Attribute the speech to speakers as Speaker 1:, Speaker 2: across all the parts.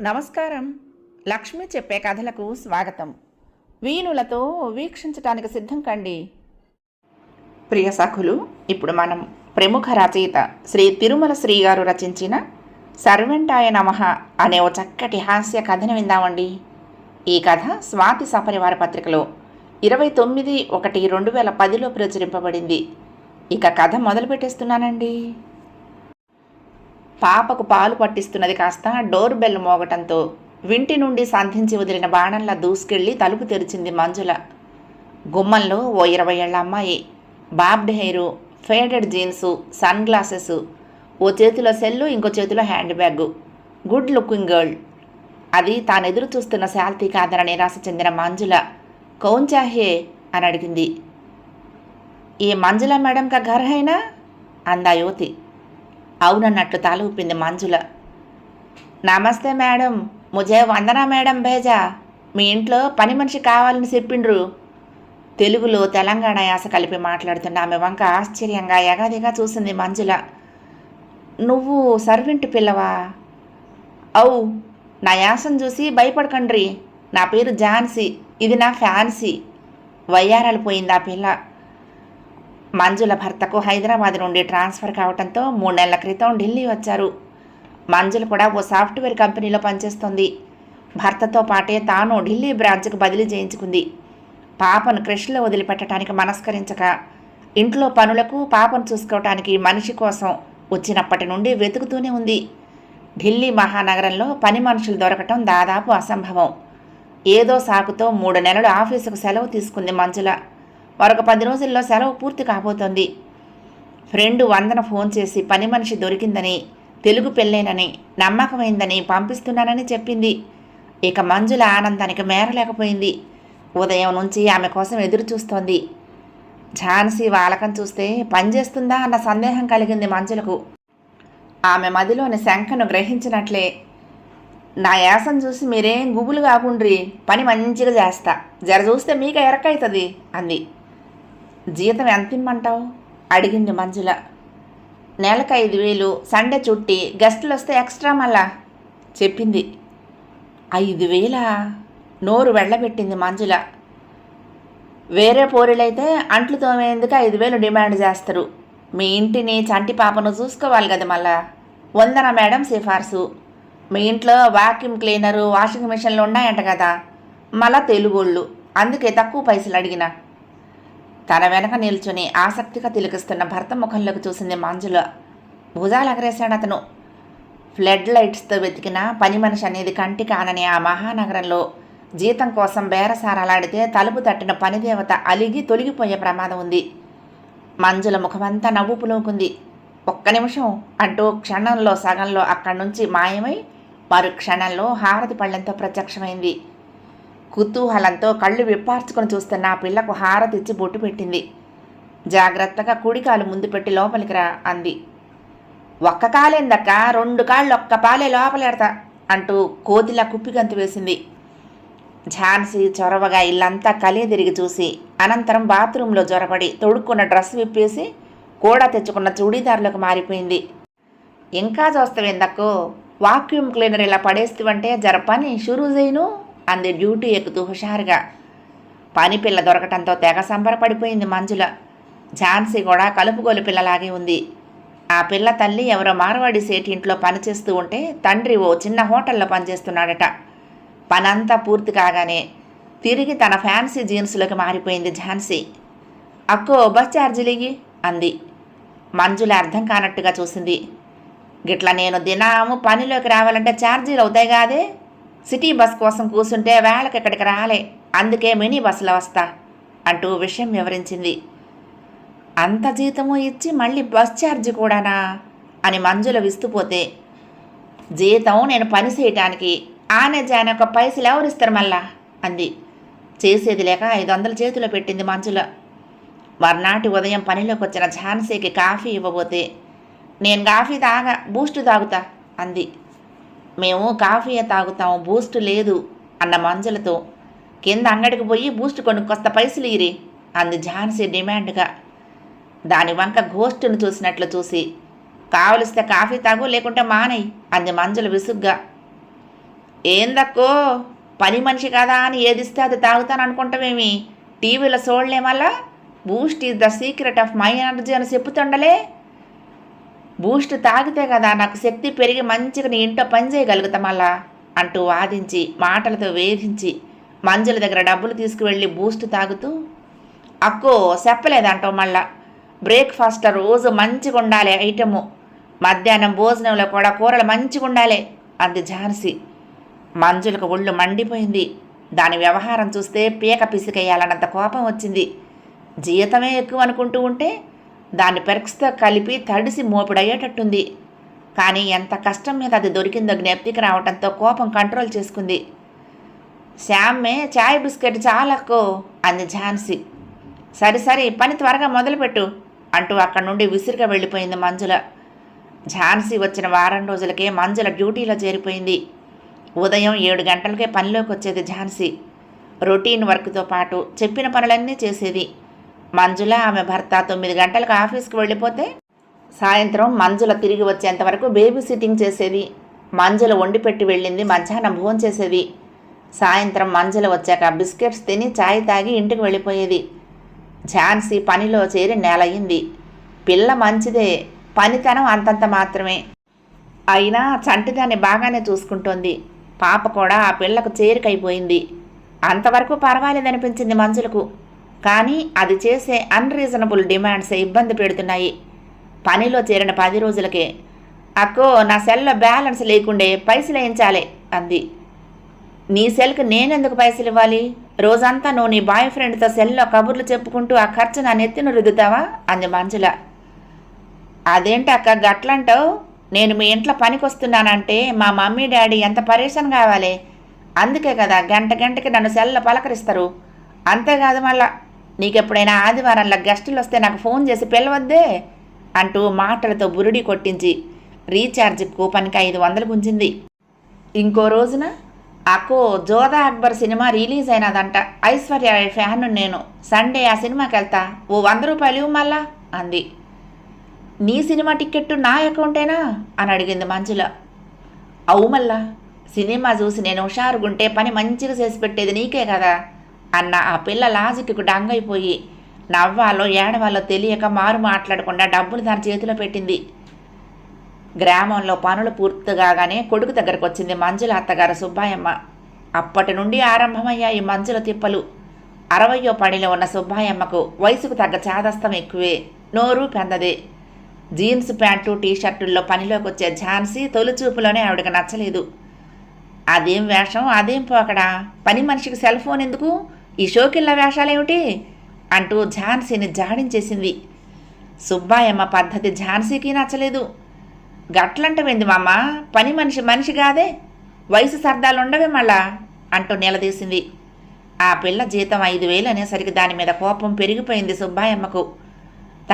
Speaker 1: నమస్కారం. లక్ష్మి చెప్పే కథలకు స్వాగతం. వీణులతో వీక్షించటానికి సిద్ధం కండి. ప్రియ సఖులు ఇప్పుడు మనం ప్రముఖ రచయిత శ్రీ తిరుమల శ్రీ గారు రచించిన సర్వెంటాయ నమః అనే ఓ చక్కటి హాస్య కథను విందామండి. ఈ కథ స్వాతి సపరివార పత్రికలో ఇరవై తొమ్మిది ఒకటి రెండు వేల పదిలో ప్రచురింపబడింది. ఇక కథ మొదలు పెట్టేస్తున్నానండి పాపకు పాలు పట్టిస్తున్నది కాస్త డోర్ బెల్ మోగటంతో వింటి నుండి సంధించి వదిలిన బాణంలా దూసుకెళ్ళి తలుపు తెరిచింది మంజుల. గుమ్మంలో ఓ ఇరవై ఏళ్ళ అమ్మాయి bobbed hair faded jeans sun glasses ఓ చేతిలో సెల్లు ఇంకో చేతిలో hand bag. Good looking girl. అది తాను ఎదురు చూస్తున్న శాల్తీ కాదన నిరాశ చెందిన మంజుల. కౌన్ చాహే అని అడిగింది ఈ మంజుల మేడం కా ఘర్ హైనా? అందా యువతి. అవునన్నట్లు తల ఊపింది మంజుల. నమస్తే మేడం. ముజే వందనా మేడం బేజా మీ ఇంట్లో పని మనిషి కావాలని చెప్పిండ్రు. తెలుగులో తెలంగాణ యాస కలిపి మాట్లాడుతున్న ఆమె వంక ఆశ్చర్యంగా ఎగాదిగా చూసింది మంజుల. నువ్వు సర్వెంట్ పిల్లవా? అవు నా యాసను చూసి భయపడకండ్రి. నా పేరు ఝాన్సీ ఇది నా ఫ్యాన్సీ. వయ్యారాలు పోయింది ఆ పిల్ల. మంజుల భర్తకు హైదరాబాద్ నుండి ట్రాన్స్ఫర్ కావడంతో మూడు నెలల క్రితం ఢిల్లీ వచ్చారు. మంజుల కూడా ఓ సాఫ్ట్వేర్ కంపెనీలో పనిచేస్తుంది. భర్తతో పాటే తాను ఢిల్లీ బ్రాంచ్కు బదిలీ చేయించుకుంది. పాపను క్రష్లో వదిలిపెట్టడానికి మనస్కరించక ఇంట్లో పనులకు పాపను చూసుకోవటానికి మనిషి కోసం వచ్చినప్పటి నుండి వెతుకుతూనే ఉంది. ఢిల్లీ మహానగరంలో పని మనుషులు దొరకటం దాదాపు అసంభవం. ఏదో సాకుతో మూడు నెలలు ఆఫీసుకు సెలవు తీసుకుంది మంజుల. మరొక పది రోజుల్లో సెలవు పూర్తి కాబోతోంది. ఫ్రెండ్ వందన ఫోన్ చేసి పని మనిషి దొరికిందని తెలుగు పెళ్ళేనని నమ్మకమైందని పంపిస్తున్నానని చెప్పింది. ఇక మంజుల ఆనందానికి మేరలేకపోయింది. ఉదయం నుంచి ఆమె కోసం ఎదురు చూస్తోంది. ఝాన్సీ వాలకం చూస్తే పనిచేస్తుందా అన్న సందేహం కలిగింది మంజులకు. ఆమె మదిలోని శంఖను గ్రహించినట్లే నా యాసం చూసి మీరేం గుబులు కాకుండ్రి పని మంచిగా చేస్తా. జర చూస్తే మీకు ఎరకైతుంది అంది. జీతం ఎంత ఇమ్మంటావు అడిగింది మంజుల. నెలకు ఐదు వేలు సండే చుట్టి గెస్టులు వస్తే ఎక్స్ట్రా మళ్ళా? చెప్పింది. ఐదు వేలా? నోరు వెళ్ళబెట్టింది మంజుల. వేరే పోరీలైతే అంట్లు తోమేందుకు ఐదు వేలు డిమాండ్ చేస్తారు. మీ ఇంటిని చంటి పాపను చూసుకోవాలి కదా మళ్ళా? వందన మేడం సిఫార్సు. మీ ఇంట్లో వాక్యూమ్ క్లీనరు వాషింగ్ మిషన్లు ఉన్నాయంట కదా? మళ్ళా తెలుగోళ్ళు. అందుకే తక్కువ పైసలు అడిగినా. తన వెనక నిల్చుని ఆసక్తిగా తిలకిస్తున్న భర్త ముఖంలోకి చూసింది మంజుల. భుజాలు ఎగరేశాడు అతను. ఫ్లడ్ లైట్స్తో వెతికిన పని మనిషి అనేది కంటి కానని ఆ మహానగరంలో జీతం కోసం బేరసారాలాడితే తలుపు తట్టిన పనిదేవత అలిగి తొలగిపోయే ప్రమాదం ఉంది. మంజుల ముఖమంతా నవ్వు పులుముకుంది ఒక్క నిమిషం అంటూ క్షణంలో సగంలో అక్కడి నుంచి మాయమై మరు క్షణంలో హారతి పళ్ళెంతో ప్రత్యక్షమైంది. కుతూహలంతో కళ్ళు విప్పార్చుకొని చూస్తున్న ఆ పిల్లకు హార ఇచ్చి బొట్టు పెట్టింది. జాగ్రత్తగా కుడికాలు ముందు పెట్టి లోపలికి రా అంది. ఒక్క కాలేందక్క రెండు కాళ్ళు ఒక్క పాలే లోపలేడతా అంటూ కోతిలా కుప్పిగంతు వేసింది. ఝాన్సీ చొరవగా ఇల్లంతా కలియదిరిగి చూసి అనంతరం బాత్రూంలో జొరబడి తొడుక్కున్న డ్రెస్ విప్పేసి కూడా తెచ్చుకున్న చూడీదారులకు మారిపోయింది. ఇంకా చూస్తావేందక్కో వాక్యూమ్ క్లీనర్ ఇలా పడేస్తువంటే జర పని షురూ చేయను అంది డ్యూటీ ఎక్కుతూ హుషారుగా. పనిపిల్ల దొరకటంతో తెగ సంబరపడిపోయింది మంజుల. ఝాన్సీ కూడా కలుపుగోలు పిల్లలాగే ఉంది. ఆ పిల్ల తల్లి ఎవరో మార్వాడి సేటి ఇంట్లో పనిచేస్తూ ఉంటే తండ్రి ఓ చిన్న హోటల్లో పనిచేస్తున్నాడట. పనంతా పూర్తి కాగానే తిరిగి తన ఫ్యాన్సీ జీన్స్లోకి మారిపోయింది ఝాన్సీ. అక్కో బస్ ఛార్జీలిగి అంది. మంజుల అర్థం కానట్టుగా చూసింది. గిట్ల నేను దినాము పనిలోకి రావాలంటే ఛార్జీలు అవుతాయి కాదే? సిటీ బస్ కోసం కూర్చుంటే వేళకి ఇక్కడికి రాలే. అందుకే మినీ బస్సులో వస్తా అంటూ విషయం వివరించింది. అంత జీతము ఇచ్చి మళ్ళీ బస్ ఛార్జ్ కూడానా? అని మంజుల విస్తుపోతే జీతం నేను పని చేయటానికి ఆనే జాన ఒక పైసలు ఎవరిస్తారు మళ్ళా? అంది. చేసేది లేక ఐదు వందల చేతిలో పెట్టింది మంజుల. మర్నాటి ఉదయం పనిలోకి వచ్చిన ఝాన్సీకి కాఫీ ఇవ్వబోతే నేను కాఫీ తాగా బూస్ట్ తాగుతా అంది. మేము కాఫీ తాగుతాం బూస్ట్ లేదు అన్న మంజులతో కింద అంగడికి పోయి బూస్ట్ కొనుక్కొస్త పైసలు ఇరి అంది ఝాన్సీ డిమాండ్గా. దాని వంక ఘోస్టును చూసినట్లు చూసి కావలిస్తే కాఫీ తాగు లేకుంటే మానేయ్ అంది మంజలు విసుగ్గా. ఏందక్కో పని మనిషి కదా అని ఏదిస్తే అది తాగుతాను అనుకుంటామేమి టీవీలో చూడలేమల్లా Boost is the secret of my energy అని చెప్పుతుండలే? బూస్ట్ తాగితే కదా నాకు శక్తి పెరిగి మంచిగా నీ ఇంట్లో పని చేయగలుగుతా మళ్ళా అంటూ వాదించి మాటలతో వేధించి మంజుల దగ్గర డబ్బులు తీసుకువెళ్ళి బూస్ట్ తాగుతూ అక్కో చెప్పలేదంటావు మళ్ళా. బ్రేక్ఫాస్ట్ రోజు మంచిగా ఉండాలి ఐటము. మధ్యాహ్నం భోజనంలో కూడా కూరలు మంచిగా ఉండాలి అంది ఝాన్సీ మంజులకు ఒళ్ళు మండిపోయింది. దాని వ్యవహారం చూస్తే పీక పిసికేయాలన్నంత కోపం వచ్చింది. జీతమే ఎక్కువ అనుకుంటూ ఉంటే దాన్ని పెరక్స్తో కలిపి తడిసి మోపిడయ్యేటట్టుంది. కానీ ఎంత కష్టం మీద అది దొరికిందో జ్ఞప్తికి రావడంతో కోపం కంట్రోల్ చేసుకుంది. శ్యామ్మే చాయ్ బిస్కెట్ చాలక్కో అంది ఝాన్సీ. సరే సరే పని త్వరగా మొదలుపెట్టు అంటూ అక్కడి నుండి విసిరిగా వెళ్ళిపోయింది మంజుల. ఝాన్సీ వచ్చిన వారం రోజులకే మంజుల డ్యూటీలో చేరిపోయింది. ఉదయం ఏడు గంటలకే పనిలోకి వచ్చేది ఝాన్సీ. రొటీన్ వర్క్తో పాటు చెప్పిన పనులన్నీ చేసేది. మంజుల ఆమె భర్త తొమ్మిది గంటలకు ఆఫీస్కి వెళ్ళిపోతే సాయంత్రం మంజుల తిరిగి వచ్చేంత వరకు బేబీ సిట్టింగ్ చేసేది. మంజుల వండి పెట్టి వెళ్ళింది మధ్యాహ్నం భోజనం చేసేది. సాయంత్రం మంజుల వచ్చాక బిస్కెట్స్ తిని చాయ్ తాగి ఇంటికి వెళ్ళిపోయేది. ఝాన్సీ పనిలో చేరి నేలయ్యింది పిల్ల మంచిదే పనితనం అంతంత మాత్రమే. అయినా చంటిదాన్ని బాగానే చూసుకుంటోంది. పాప కూడా ఆ పిల్లకు చేరికైపోయింది. అంతవరకు పర్వాలేదనిపించింది మంజులకు. కానీ అది చేసే అన్రీజనబుల్ డిమాండ్స్ ఇబ్బంది పెడుతున్నాయి. పనిలో చేరిన పది రోజులకే అక్కో నా సెల్లో బ్యాలెన్స్ లేకుండే పైసలు వేయించాలి అంది. నీ సెల్కి నేనెందుకు పైసలు ఇవ్వాలి? రోజంతా నువ్వు నీ బాయ్ ఫ్రెండ్తో సెల్లో కబుర్లు చెప్పుకుంటూ ఆ ఖర్చు నా నెత్తిన రుద్దుతావా? అంది మంజుల. అదేంటి అక్క గట్లంటావు? నేను మీ ఇంట్లో పనికొస్తున్నానంటే మా మమ్మీ డాడీ ఎంత పరేషాన్ కావాలి? అందుకే కదా గంట గంటకి నన్ను సెల్లో పలకరిస్తారు. అంతేకాదు మళ్ళా నీకెప్పుడైనా ఆదివారంలో గెస్టులు వస్తే నాకు ఫోన్ చేసి పిలవద్దే అంటూ మాటలతో బురుడి కొట్టించి రీఛార్జ్ కూపన్కి ఐదు వందలు గుంజింది. ఇంకో రోజున అక్కో జోదా అక్బర్ సినిమా రిలీజ్ అయినదంట. ఐశ్వర్య ఫ్యాన్ నేను. సండే ఆ సినిమాకి వెళ్తా ఓ వంద రూపాయలు ఇవ్వు మళ్ళా అంది. నీ సినిమా టికెట్ నా అకౌంటేనా? అని అడిగింది మంజుల. అవు మళ్ళా సినిమా చూసి నేను హుషారుగుంటే పని మంచిగా చేసి పెట్టేది నీకే కదా? అన్న ఆ పిల్ల లాజిక్కు డంగైపోయి నవ్వాలో ఏడవాలో తెలియక మారు మాట్లాడకుండా డబ్బులు దాని చేతిలో పెట్టింది. గ్రామంలో పనులు పూర్తిగానే కొడుకు దగ్గరకు వచ్చింది మంజుల అత్తగారు సుబ్బాయమ్మ. అప్పటి నుండి ఆరంభమయ్యాయి మంజుల తిప్పలు. అరవయో పడిలో ఉన్న సుబ్బాయమ్మకు వయసుకు తగ్గ చాదస్తం ఎక్కువే. నోరు పెందదే. జీన్స్ ప్యాంటు టీషర్టుల్లో పనిలోకి వచ్చే ఝాన్సీ తొలిచూపులోనే ఆవిడకి నచ్చలేదు. అదేం వేషం? అదేం పోకడా? పని మనిషికి సెల్ ఫోన్ ఎందుకు? ఈ షోకిళ్ళ వేషాలేమిటి? అంటూ ఝాన్సీని జాడించేసింది. సుబ్బాయమ్మ పద్ధతి ఝాన్సీకి నచ్చలేదు. గట్లంటవింది మామ? పని మనిషి మనిషి కాదే. వయసు సర్దాలు ఉండవే మళ్ళా అంటూ నిలదీసింది. ఆ పిల్ల జీతం ఐదు వేలు అనేసరికి దాని మీద కోపం పెరిగిపోయింది సుబ్బాయమ్మకు.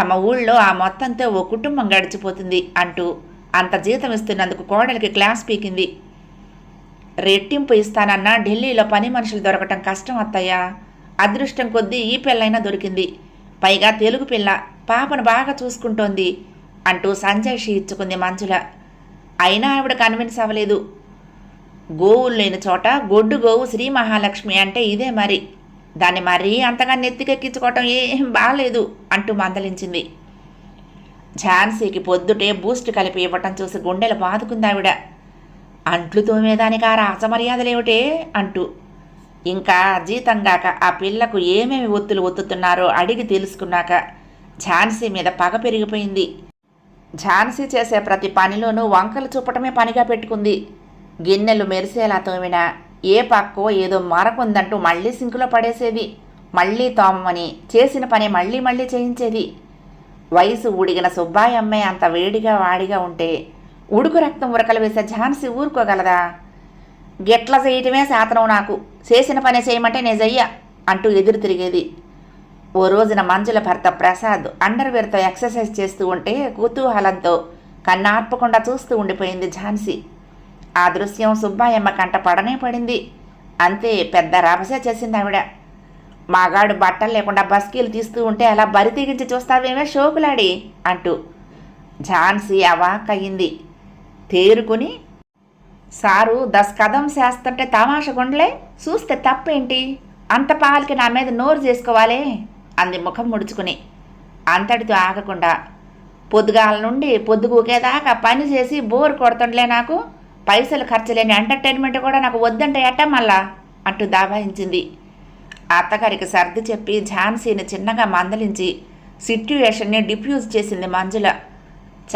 Speaker 1: తమ ఊళ్ళో ఆ మొత్తంతో ఓ కుటుంబం గడిచిపోతుంది అంటూ అంత జీతం ఇస్తున్నందుకు కోడలికి క్లాస్ పీకింది. రెట్టింపు ఇస్తానన్నా ఢిల్లీలో పని మనుషులు దొరకటం కష్టం అత్తయ్యా. అదృష్టం కొద్దీ ఈ పిల్లైనా దొరికింది. పైగా తెలుగు పిల్ల పాపను బాగా చూసుకుంటోంది అంటూ సంజయ్ షీ ఇచ్చుకుంది మంజుల అయినా ఆవిడ కన్విన్స్ అవ్వలేదు. గోవులు లేని చోట గొడ్డు గోవు శ్రీ మహాలక్ష్మి అంటే ఇదే మరి. దాన్ని మరీ అంతగా నెత్తికెక్కించుకోవటం ఏం బాలేదు అంటూ మందలించింది. ఝాన్సీకి పొద్దుటే బూస్ట్ కలిపి ఇవ్వటం చూసి గుండెలు బాదుకుందావిడ అంట్లు తోమేదానికి ఆ రాచమర్యాదలేమిటే అంటూ ఇంకా జీతంగాక ఆ పిల్లకు ఏమేమి ఒత్తులు ఒత్తుతున్నారో అడిగి తెలుసుకున్నాక ఝాన్సీ మీద పగ పెరిగిపోయింది. ఝాన్సీ చేసే ప్రతి పనిలోనూ వంకలు చూపటమే పనిగా పెట్టుకుంది. గిన్నెలు మెరిసేలా తోమినా ఏ పక్కో ఏదో మరకుందంటూ మళ్ళీ సింకులో పడేసేది. మళ్ళీ తోమమని చేసిన పని మళ్ళీ మళ్ళీ చేయించేది. వయసు ఉడిగిన సుబ్బాయి అమ్మాయి అంత వేడిగా వాడిగా ఉంటే ఉడుకు రక్తం ఉరకలు వేసే ఝాన్సీ ఊరుకోగలదా? గెట్ల చేయటమే శాతనం నాకు. చేసిన పని చేయమంటే నేను చెయ్య అంటూ ఎదురు తిరిగేది. ఓ రోజున మంజుల భర్త ప్రసాద్ అండర్వేర్తో ఎక్సర్సైజ్ చేస్తూ ఉంటే కుతూహలంతో కన్నార్పకుండా చూస్తూ ఉండిపోయింది ఝాన్సీ. ఆ దృశ్యం సుబ్బాయమ్మ కంట పడనే పడింది. అంతే పెద్ద రభస చేసింది ఆవిడ. మాగాడు బట్టలు లేకుండా బస్కీలు తీస్తూ ఉంటే అలా బరి తెగించి చూస్తావేమే షోకులాడి అంటూ. ఝాన్సీ అవాక్ అయింది తేరుకుని సారు దస్ కదం చేస్తుంటే తమాషగుండలే చూస్తే తప్పేంటి? అంత పాలకి నా మీద నోరు చేసుకోవాలే? అంది ముఖం ముడుచుకుని. అంతటితో ఆగకుండా పొద్దుగాల నుండి పొద్దుగూకేదాకా పని చేసి బోర్ కొడుతుండలే నాకు. పైసలు ఖర్చులేని ఎంటర్టైన్మెంట్ కూడా నాకు వద్దంటే ఎట్ట మళ్ళా? అంటూ దాబాయించింది. అత్తగారికి సర్ది చెప్పి ఝాన్సీని చిన్నగా మందలించి సిట్యుయేషన్ని డిఫ్యూజ్ చేసింది మంజుల.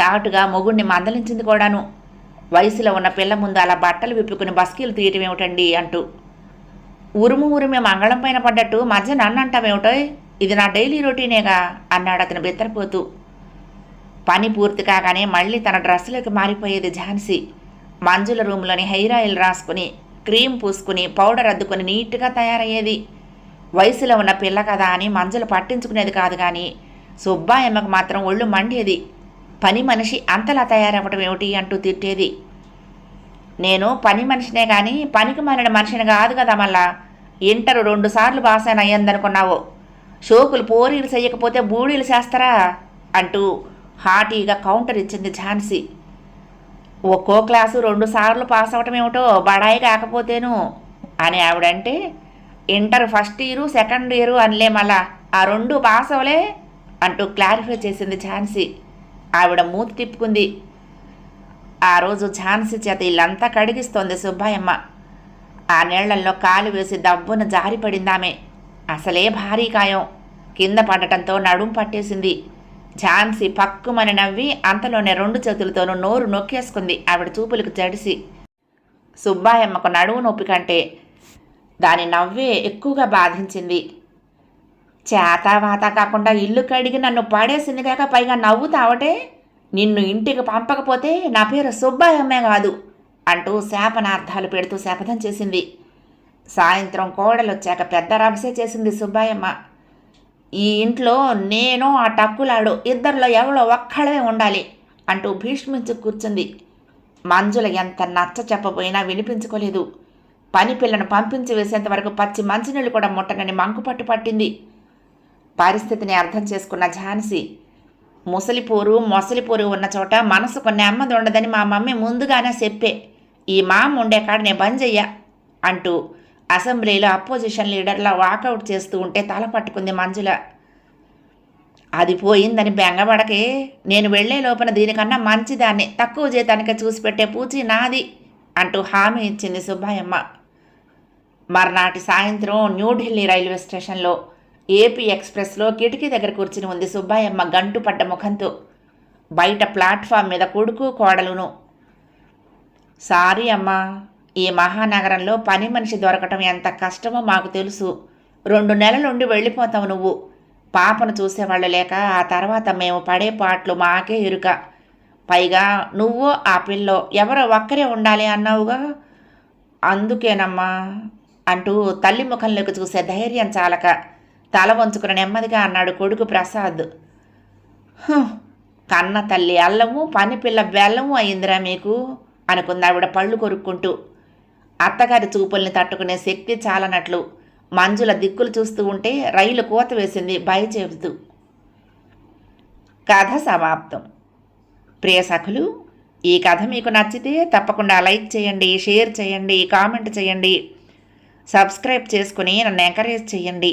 Speaker 1: చాటుగా మొగుణ్ణి మందలించింది కూడాను. వయసులో ఉన్న పిల్ల ముందు అలా బట్టలు విప్పుకుని బస్కీలు తీయటం ఏమిటండి అంటూ. ఉరుము ఉరిమి మంగళం పైన పడ్డట్టు మధ్య నన్ను అంటావేమిటో ఇది నా డైలీ రొటీనేగా అన్నాడు అతను బెత్తరపోతూ పని పూర్తి కాగానే మళ్ళీ తన డ్రెస్సులోకి మారిపోయేది ఝాన్సీ. మంజుల రూమ్లోని హెయిర్ ఆయిల్ రాసుకుని క్రీమ్ పూసుకుని పౌడర్ అద్దుకొని నీట్గా తయారయ్యేది. వయసులో ఉన్న పిల్ల కదా అని మంజులు పట్టించుకునేది కాదు కానీ సుబ్బాయమ్మకు మాత్రం ఒళ్ళు మండేది. పని మనిషి అంతలా తయారవ్వడం ఏమిటి అంటూ తిట్టేది. నేను పని మనిషినే కానీ పనికి మాలిన మనిషిని కాదు కదా మళ్ళా. ఇంటర్ రెండు సార్లు పాస్ అయిన అయ్యిందనుకున్నావు. షోకులు పోరీలు చేయకపోతే బూడీలు చేస్తారా? అంటూ హాటీగా కౌంటర్ ఇచ్చింది ఝాన్సీ. ఒక్కో క్లాసు రెండు సార్లు పాస్ అవటం ఏమిటో బడాయి కాకపోతేను అని ఆవిడంటే inter first year second year అనిలే మళ్ళా. ఆ రెండు పాస్ అవలే అంటూ క్లారిఫై చేసింది ఝాన్సీ. ఆవిడ మూతి తిప్పుకుంది. ఆ రోజు ఝాన్సీ చేత ఇల్లంతా కడిగిస్తోంది సుబ్బాయమ్మ ఆ నీళ్ళల్లో కాలు వేసి దబ్బున జారిపడిందామె. అసలే భారీ కాయం కింద పడటంతో నడుం పట్టేసింది. ఝాన్సీ పక్కుమని నవ్వి అంతలోనే రెండు చేతులతోనూ నోరు నొక్కేసుకుంది ఆవిడ చూపులకు జడిసి. సుబ్బాయమ్మకు నడువు నొప్పి కంటే దాని నవ్వే ఎక్కువగా బాధించింది. చేతావాత కాకుండా ఇల్లు కడిగి నన్ను పడేసింది కాక పైగా నవ్వుతావటే? నిన్ను ఇంటికి పంపకపోతే నా పేరు సుబ్బాయమ్మే కాదు అంటూ శాపనార్థాలు పెడుతూ శపథం చేసింది. సాయంత్రం కోడలొచ్చాక పెద్ద రభసే చేసింది సుబ్బాయమ్మ. ఈ ఇంట్లో నేను ఆ టక్కులాడు ఇద్దరిలో ఎవరో ఒక్కడమే ఉండాలి అంటూ భీష్మించి కూర్చుంది. మంజుల ఎంత నచ్చ చెప్పబోయినా వినిపించుకోలేదు. పని పిల్లను పంపించి వేసేంత వరకు పచ్చి మంచినీళ్ళు కూడా ముట్టనని మంకుపట్టు పట్టింది. పరిస్థితిని అర్థం చేసుకున్న ఝాన్సీ ముసలిపోరు మొసలిపోరు ఉన్న చోట మనసుకు నెమ్మది ఉండదని మా మమ్మీ ముందుగానే చెప్పే ఈ మామ ఉండే కాడ నేను బంద్ చెయ్య అంటూ అసెంబ్లీలో అపోజిషన్ లీడర్లా వాకౌట్ చేస్తూ ఉంటే తల పట్టుకుంది మంజుల. అది పోయిందని బెంగపడకే నేను వెళ్ళే లోపల దీనికన్నా మంచిదాన్ని తక్కువ జీతానికే చూసి పెట్టే పూచి నాది అంటూ హామీ ఇచ్చింది సుబ్బాయమ్మ మర్నాటి సాయంత్రం న్యూఢిల్లీ రైల్వే స్టేషన్లో ఏపీ ఎక్స్ప్రెస్లో కిటికీ దగ్గర కూర్చుని ఉంది సుబ్బాయమ్మ గంటు పడ్డ ముఖంతో. బయట ప్లాట్ఫామ్ మీద కొడుకు కోడలును. సారీ అమ్మా ఈ మహానగరంలో పని మనిషి దొరకటం ఎంత కష్టమో మాకు తెలుసు. రెండు నెలలుండి వెళ్ళిపోతావు నువ్వు. పాపను చూసేవాళ్ళు లేక ఆ తర్వాత మేము పడే పాటలు మాకే ఎరుక. పైగా నువ్వు ఆ పిల్లో ఎవరో ఒక్కరే ఉండాలి అన్నావుగా. అందుకేనమ్మా అంటూ తల్లి ముఖంలోకి చూసే ధైర్యం చాలక తల వంచుకుని నెమ్మదిగా అన్నాడు కొడుకు ప్రసాద్. కన్న తల్లి అల్లము పనిపిల్ల బెల్లము అయిందిరా మీకు అనుకుందావిడ పళ్ళు కొరుక్కుంటూ. అత్తగారి చూపుల్ని తట్టుకునే శక్తి చాలనట్లు మంజుల దిక్కులు చూస్తూ ఉంటే రైలు కోత వేసింది బయ చెబుతూ కథ సమాప్తం. ప్రియ సఖులు ఈ కథ మీకు నచ్చితే తప్పకుండా లైక్ చేయండి షేర్ చేయండి కామెంట్ చేయండి. సబ్స్క్రైబ్ చేసుకుని నన్ను ఎంకరేజ్ చేయండి.